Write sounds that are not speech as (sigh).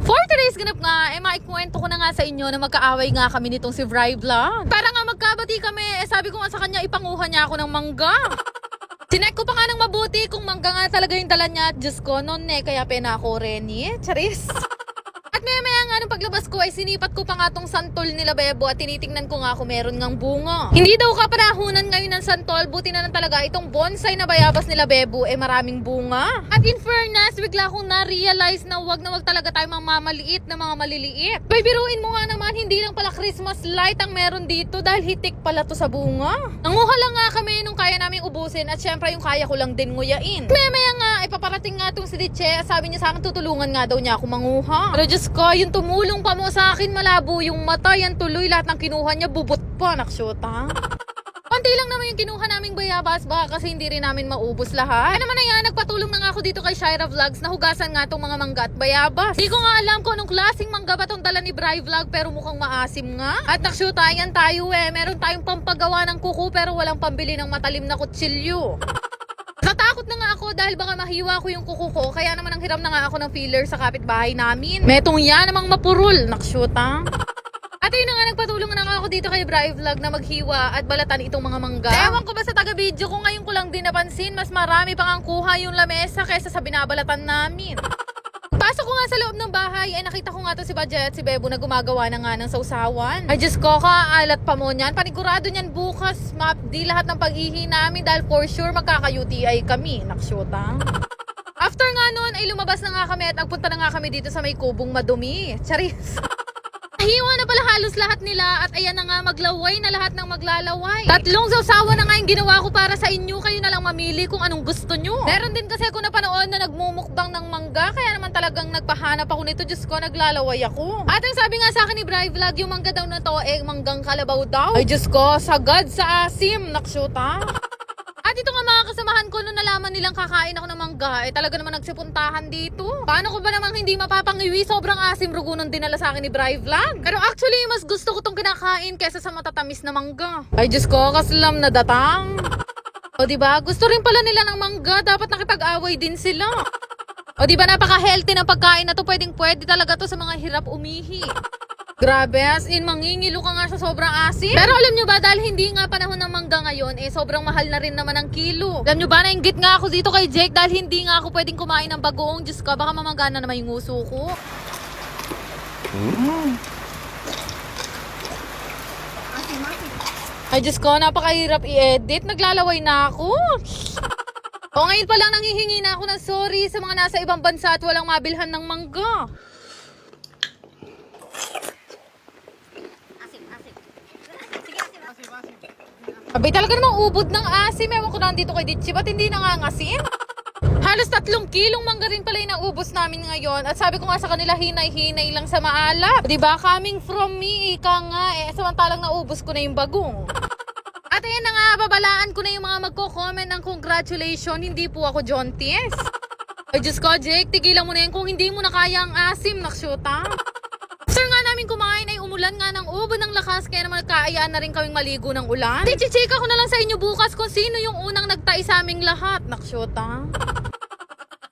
For today's ganap nga, eh maikwento ko na nga sa inyo na magkaaway nga kami nitong si Vry Vlog. Para nga magkabati kami, eh sabi ko nga sa kanya, ipanguha niya ako ng mangga. (laughs) Sinek ko pa nga ng mabuti kung mangga nga talaga yung dala niya. Diyos ko, noon eh, kaya pena ako Renny. Charis. (laughs) nung paglabas ko ay sinipat ko pa nga tong santol nila Bebo at tinitingnan ko nga kung meron ngang bunga. Hindi daw kapanahunan ngayon ng santol, buti na lang talaga itong bonsai na bayabas nila Bebo eh maraming bunga. At in fairness, bigla akong na-realize na wag na wag talaga tayo mamamaliit na mga maliliit. Bay, biruin mo nga naman, hindi lang pala Christmas light ang meron dito dahil hitik pala to sa bunga. Nanguha lang nga kami nung kaya naming ubusin at syempre yung kaya ko lang din nguyain. Maya nga, ay paparating nga tong si Diche, sabi niya sa akin tutulungan nga daw niya ako manguha. Pero Diyos ko, yung tumulong pa mo sa akin, malabo yung mata, yan tuloy, lahat ng kinuha niya, bubot pa, naksyota. Konti lang naman yung kinuha naming bayabas, baka kasi hindi rin namin maubos lahat. Ano naman na yan, nagpatulong na nga ako dito kay Shira Vlogs na hugasan nga tong mga mangga at bayabas. Di ko nga alam kung anong klaseng mangga ba tong dala ni Bri Vlog pero mukhang maasim nga. At naksyuta yan tayo eh, meron tayong pampagawa ng kuko pero walang pambili ng matalim na kutsilyo. Dahil baka mahiwa ko yung kuko ko. Kaya naman ang hiram na nga ako ng filler sa kapitbahay namin. Metong yan namang mapurul. Nakshuta. (laughs) At yun na nga, nagpatulong na nga ako dito kay Bri Vlog na maghiwa at balatan itong mga mangga. Ewan ko ba sa taga-video ko ngayon ko lang din napansin, mas marami pang ang kuha yung lamesa kaysa sa binabalatan namin. Pasok ko nga sa loob ng bahay, ay nakita ko nga to si Badja at si Bebo na gumagawa na nga ng sausawan. Ay Diyos ko, kaalat pa mo niyan. Panigurado niyan bukas, map, di lahat ng pag-ihi namin dahil for sure magkaka-UTI kami. Naksyota. (laughs) After nga nun, ay lumabas na nga kami at nagpunta na nga kami dito sa may kubong madumi. Charis. (laughs) Hiwa na pala halos lahat nila at ayan na nga maglaway na lahat ng maglalaway. Tatlong sausawa na nga yung ginawa ko para sa inyo. Kayo na lang mamili kung anong gusto nyo. Meron din kasi ako napanood na nagmumukbang ng mangga kaya naman talagang nagpahanap ako nito. Diyos ko, naglalaway ako. At ang sabi nga sa akin ni Bri Vlog, yung mangga daw na to eh manggang kalabaw daw. Ay Diyos ko, sagad sa asim. Naksyuta. Kasamahan ko nung nalaman nilang kakain ako ng mangga, eh talaga naman nagsipuntahan dito. Paano ko ba namang hindi mapapangiwi? Sobrang asim rugunon dinala sa akin ni Bri Vlog. Pero actually, mas gusto ko tong kinakain kesa sa matatamis na mangga. Ay Diyos ko, kaslam na datang. O di ba? Gusto rin pala nila ng mangga, dapat nakipag-away din sila. O di ba napaka-healthy ng pagkain na to, pwedeng pwede talaga to sa mga hirap umihi. (laughs) Grabe, as in, mangingilo ka nga sa sobrang asim. Pero alam nyo ba, dahil hindi nga panahon ng mangga ngayon, eh, sobrang mahal na rin naman ang kilo. Alam nyo ba, nainggit nga ako dito kay Jake dahil hindi nga ako pwedeng kumain ng bagoong. Diyos ko, baka mamagana naman yung uso ko. Ay, Diyos ko, napakahirap i-edit. Naglalaway na ako. (laughs) O ngayon pa lang nanghihingi na ako ng sorry sa mga nasa ibang bansa at walang mabilhan ng mangga. Abay talaga namang ubod ng asim. Ewan ko nandito kay Ditchi. Ba't hindi nangangasim? Halos tatlong kilong mangga rin pala yung naubos namin ngayon. At sabi ko nga sa kanila, hinay-hinay lang sa maalap. Ba? Coming from me, ika nga eh. Samantalang naubos ko na yung bagong. At ayun na nga, babalaan ko na yung mga magko-comment ng congratulations. Hindi po ako John Ties. (laughs) Ay Diyos ko, Jake, tigilan mo na yan kung hindi mo na kaya ang asim, naksyota. After nga namin kumain ay umulan nga ng ubo ng lakas kaya naman nagkaayaan na rin kaming maligo ng ulan. Di chichika ko na lang sa inyo bukas kung sino yung unang nagtai sa aming lahat. Naksyota. (laughs)